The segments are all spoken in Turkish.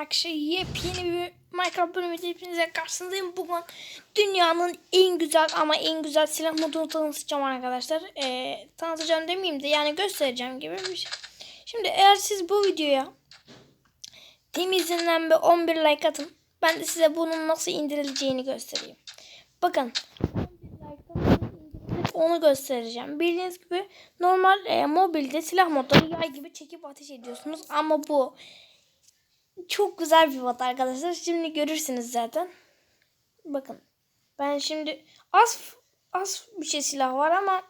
arkadaşlar yepyeni bir Minecraft bölümünde hepinize karşınızdayım. Bugün dünyanın en güzel ama en güzel silah modunu tanıtacağım arkadaşlar. Ee, tanıtacağım demeyeyim de yani göstereceğim gibi bir şey. Şimdi eğer siz bu videoya temizinden bir 11 like atın. Ben de size bunun nasıl indirileceğini göstereyim. Bakın 11 like'tan nasıl indirilir onu göstereceğim. Bildiğiniz gibi normal e, mobilde silah modları yay gibi çekip ateş ediyorsunuz. Ama bu çok güzel bir mod arkadaşlar. Şimdi görürsünüz zaten. Bakın. Ben şimdi az az bir şey silah var ama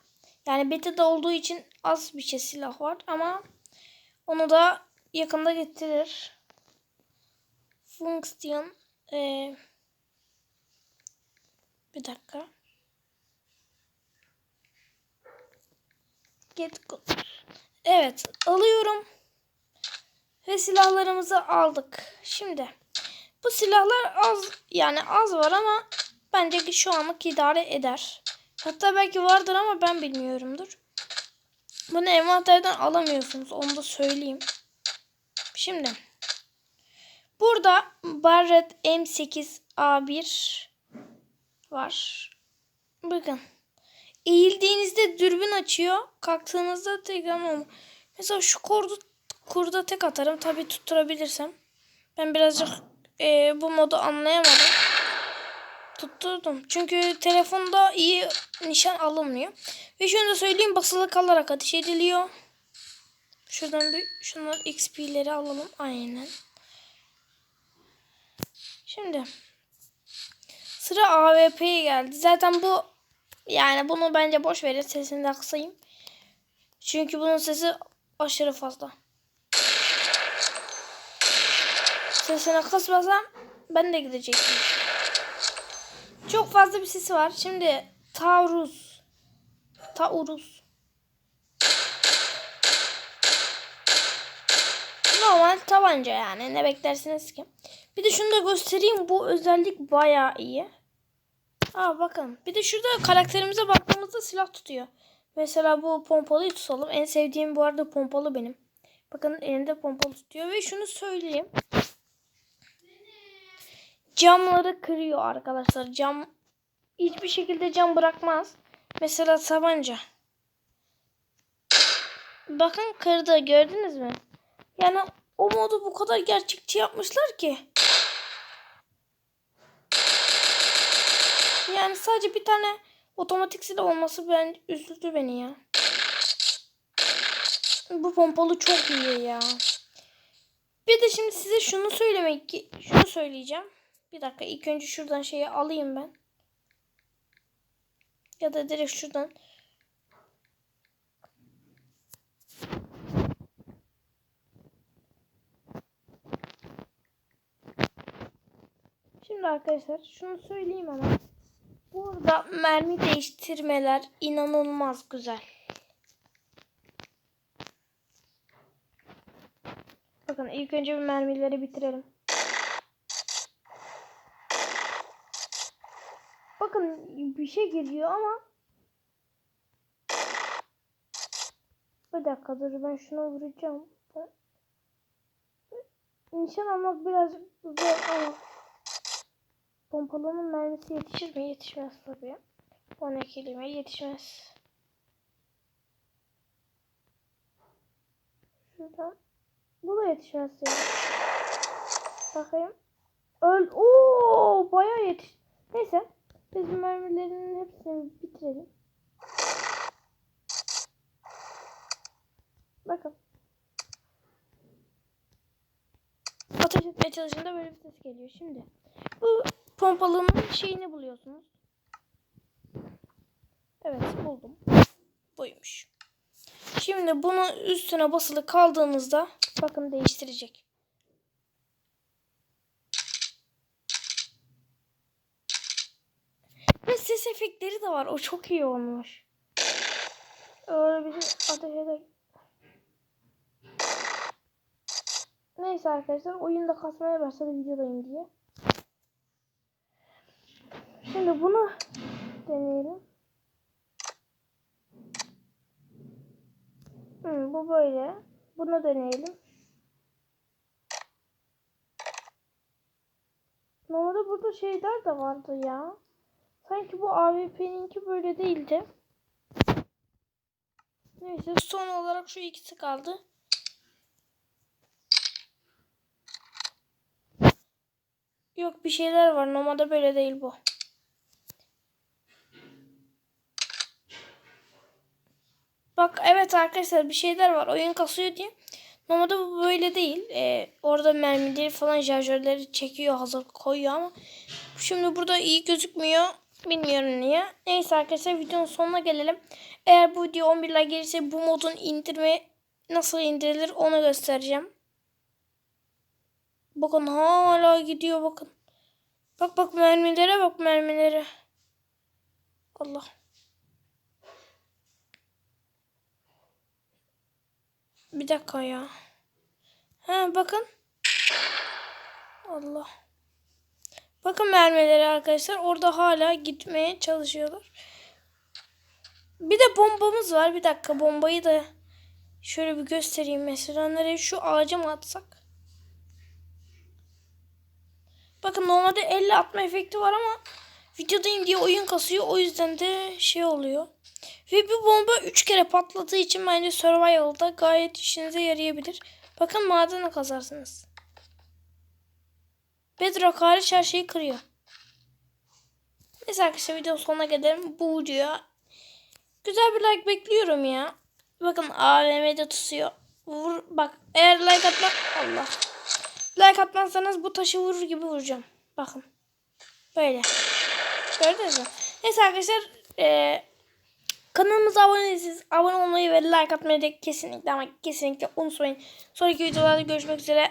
yani beta'da olduğu için az bir şey silah var ama onu da yakında getirir. Function ee, bir dakika. Get. Evet, alıyorum. Ve silahlarımızı aldık. Şimdi bu silahlar az yani az var ama bence ki şu anlık idare eder. Hatta belki vardır ama ben bilmiyorumdur. Bunu envanterden alamıyorsunuz. Onu da söyleyeyim. Şimdi burada Barrett M8A1 var. Bakın. Eğildiğinizde dürbün açıyor. Kalktığınızda tekrar olmuyor. Mesela şu kordu kurda tek atarım. Tabii tutturabilirsem. Ben birazcık e, bu modu anlayamadım. Tutturdum. Çünkü telefonda iyi nişan alınmıyor. Ve şunu da söyleyeyim basılı kalarak ateş ediliyor. Şuradan bir şunlar XP'leri alalım. Aynen. Şimdi sıra AWP'ye geldi. Zaten bu yani bunu bence boş verin. Sesini de kısayım. Çünkü bunun sesi aşırı fazla. Sesine kısmasam ben de gidecektim. Çok fazla bir sesi var. Şimdi Taurus. Taurus. Normal tabanca yani. Ne beklersiniz ki? Bir de şunu da göstereyim. Bu özellik bayağı iyi. Aa bakın. Bir de şurada karakterimize baktığımızda silah tutuyor. Mesela bu pompalıyı tutalım. En sevdiğim bu arada pompalı benim. Bakın elinde pompalı tutuyor. Ve şunu söyleyeyim. Camları kırıyor arkadaşlar. Cam hiçbir şekilde cam bırakmaz. Mesela tabanca. Bakın kırdı gördünüz mü? Yani o modu bu kadar gerçekçi yapmışlar ki. Yani sadece bir tane otomatik silah olması ben üzüldü beni ya. Bu pompalı çok iyi ya. Bir de şimdi size şunu söylemek şunu söyleyeceğim. Bir dakika ilk önce şuradan şeyi alayım ben. Ya da direkt şuradan. Şimdi arkadaşlar şunu söyleyeyim ama. Burada mermi değiştirmeler inanılmaz güzel. Bakın ilk önce bir mermileri bitirelim. Bakın bir şey geliyor ama bir dakika dur ben şuna vuracağım. Nişan almak biraz zor ama pompalının mermisi yetişir mi? Yetişmez tabii. 12 kelime yetişmez. Şuradan. Bu da yetişmez ya. Bakayım. Öl. Oo, bayağı yetiş. Neyse. Biz mermilerinin hepsini bitirelim. Bakın. Ateş etmeye çalışınca böyle bir ses geliyor. Şimdi bu pompalının şeyini buluyorsunuz. Evet buldum. Buymuş. Şimdi bunu üstüne basılı kaldığınızda bakın değiştirecek. Ve ses efektleri de var. O çok iyi olmuş. Öyle bir şey ateş eder. Neyse arkadaşlar oyunda kasmaya başladı videodayım diye. Şimdi bunu deneyelim. Hmm, bu böyle. Bunu deneyelim. Normalde burada şeyler de vardı ya. Sanki bu AWP'ninki böyle değildi. Neyse son olarak şu ikisi kaldı. Yok bir şeyler var. Normalde böyle değil bu. Bak evet arkadaşlar bir şeyler var. Oyun kasıyor diye. Normalde bu böyle değil. Ee, orada mermileri falan şarjörleri çekiyor hazır koyuyor ama şimdi burada iyi gözükmüyor. Bilmiyorum niye. Neyse arkadaşlar videonun sonuna gelelim. Eğer bu video 11 like gelirse bu modun indirme nasıl indirilir onu göstereceğim. Bakın hala gidiyor bakın. Bak bak mermilere bak mermilere. Allah. Bir dakika ya. Ha bakın. Allah. Bakın mermileri arkadaşlar. Orada hala gitmeye çalışıyorlar. Bir de bombamız var. Bir dakika bombayı da şöyle bir göstereyim mesela. Nereye şu ağaca mı atsak? Bakın normalde elle atma efekti var ama videodayım diye oyun kasıyor. O yüzden de şey oluyor. Ve bu bomba 3 kere patladığı için bence survival'da gayet işinize yarayabilir. Bakın madeni kazarsınız. Bedrock hariç her şeyi kırıyor. Neyse arkadaşlar videonun sonuna gelelim. Bu videoya güzel bir like bekliyorum ya. Bakın AVM'de tutuyor. Vur, bak eğer like atma... Allah. Like atmazsanız bu taşı vurur gibi vuracağım. Bakın. Böyle. Gördünüz mü? Neyse arkadaşlar. Eee Kanalımıza abone değilseniz abone olmayı ve like atmayı da kesinlikle ama kesinlikle unutmayın. Sonraki videolarda görüşmek üzere.